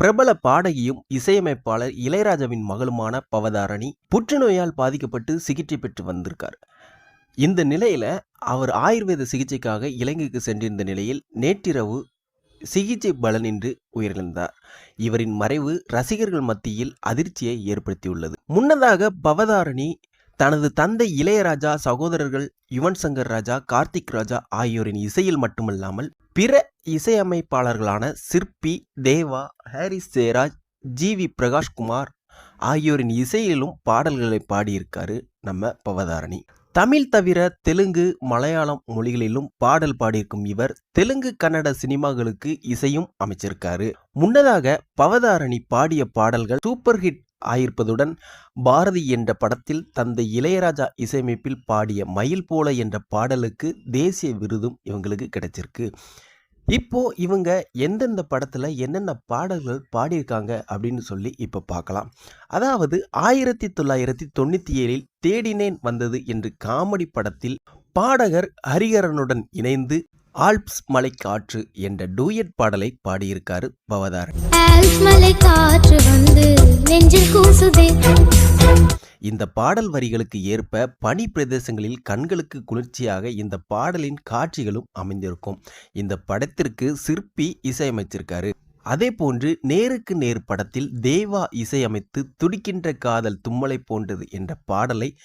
பிரபல பாடகியும் இசையமைப்பாளர் இளையராஜாவின் மகளுமான பவதாரணி புற்றுநோயால் பாதிக்கப்பட்டு சிகிச்சை பெற்று வந்திருக்கார். இந்த நிலையில் அவர் ஆயுர்வேத சிகிச்சைக்காக இலங்கைக்கு சென்றிருந்த நிலையில் நேற்றிரவு சிகிச்சை பலனின்றி உயிரிழந்தார். இவரின் மறைவு ரசிகர்கள் மத்தியில் அதிர்ச்சியை ஏற்படுத்தியுள்ளது. முன்னதாக பவதாரணி தனது தந்தை இளையராஜா சகோதரர்கள் யுவன் சங்கர் ராஜா கார்த்திக் ராஜா ஆகியோரின் இசையில் மட்டுமல்லாமல் பிற இசையமைப்பாளர்களான சிற்பி தேவா ஹாரிஸ் ஜெயராஜ் ஜி வி பிரகாஷ்குமார் ஆகியோரின் இசையிலும் பாடல்களை பாடியிருக்காரு நம்ம பவதாரணி. தமிழ் தவிர தெலுங்கு மலையாளம் மொழிகளிலும் பாடல் பாடியிருக்கும் இவர் தெலுங்கு கன்னட சினிமாக்களுக்கு இசையும் அமைச்சிருக்காரு. முன்னதாக பவதாரணி பாடிய பாடல்கள் சூப்பர் ஹிட் ஆயிருப்பதுடன் பாரதி என்ற படத்தில் தந்தை இளையராஜா இசையமைப்பில் பாடிய மயில் போல என்ற பாடலுக்கு தேசிய விருதும் இவங்களுக்கு கிடைச்சிருக்கு. இப்போ இவங்க எந்தெந்த படத்தில் என்னென்ன பாடல்கள் பாடியிருக்காங்க அப்படின்னு சொல்லி இப்போ பார்க்கலாம். அதாவது ஆயிரத்தி தொள்ளாயிரத்தி தொண்ணூற்றி ஏழில் தேடினேன் வந்தது என்று காமெடி படத்தில் பாடகர் ஹரிஹரனுடன் இணைந்து ஆல்ப்ஸ் மலை காற்று என்ற டூயட் பாடலை பாடியிருக்காரு பவதாரன் இந்த பாடல் வரிகளுக்கு ஏற்ப பனி பிரதேசங்களில் கண்களுக்கு குளிர்ச்சியாக இந்த பாடலின் காட்சிகளும் அமைந்திருக்கும். இந்த படத்திற்கு சிற்பி இசையமைச்சிருக்காரு அதே போன்று நேருக்கு நேர் படத்தில் தேவா இசையமைத்து துடிக்கின்ற காதல் தும்மலை போன்றது என்ற பாடலை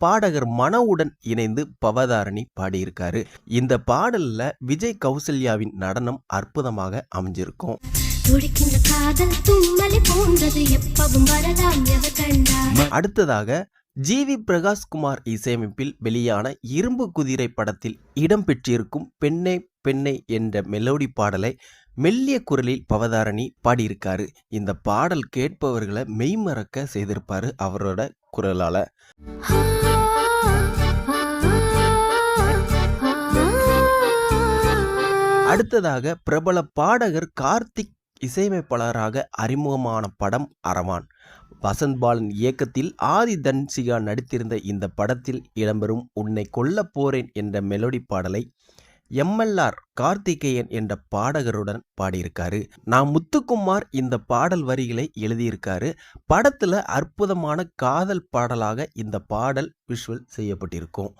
பாடகர் மனவுடன் இணைந்து பவதாரணி பாடியிருக்காரு. இந்த பாடல்ல விஜய் கௌசல்யாவின் நடனம் அற்புதமாக அமைஞ்சிருக்கும். துடிக்கின்ற காதல் தும்மலை போன்றது எப்பவும் வரலாம் எவர் அடுத்ததாக ஜி. வி. பிரகாஷ்குமார் இசையமைப்பில் வெளியான இரும்பு குதிரை படத்தில் இடம்பெற்றிருக்கும் பெண்ணே பெண்ணை என்ற மெலோடி பாடலை மெல்லிய குரலில் பவதாரணி பாடியிருக்காரு. இந்த பாடல் கேட்பவர்களை மெய்மறக்க செய்திருப்பாரு அவரோட குரலால. அடுத்ததாக பிரபல பாடகர் கார்த்திக் இசையமைப்பாளராக அறிமுகமான படம் அரவான் வசந்த் பாலன் இயக்கத்தில் ஆதி தன்சிகா நடித்திருந்த இந்த படத்தில் இடம்பெறும் உன்னை கொல்லப் போறேன் என்ற மெலோடி பாடலை எம்எல்ஆர் கார்த்திகேயன் என்ற பாடகருடன் பாடியிருக்காரு. நான் முத்துக்குமார் இந்த பாடல் வரிகளை எழுதியிருக்காரு. படத்துல அற்புதமான காதல் பாடலாக இந்த பாடல் விஷுவல் செய்யப்பட்டிருக்கும்.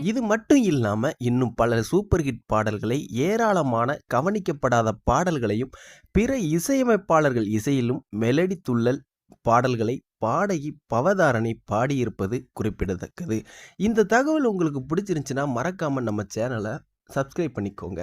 இது மட்டும் இல்லாம இன்னும் பல சூப்பர் ஹிட் பாடல்களை ஏராளமான கவனிக்கப்படாத பாடல்களையும் பிற இசையமைப்பாளர்கள் இசையிலும் மெலடி துள்ளல் பாடல்களை பாடகி பவதாரணி பாடியிருப்பது குறிப்பிடத்தக்கது. இந்த தகவல் உங்களுக்கு பிடிச்சிருந்துச்சுன்னா மறக்காம நம்ம சேனலை சப்ஸ்கிரைப் பண்ணிக்கோங்க.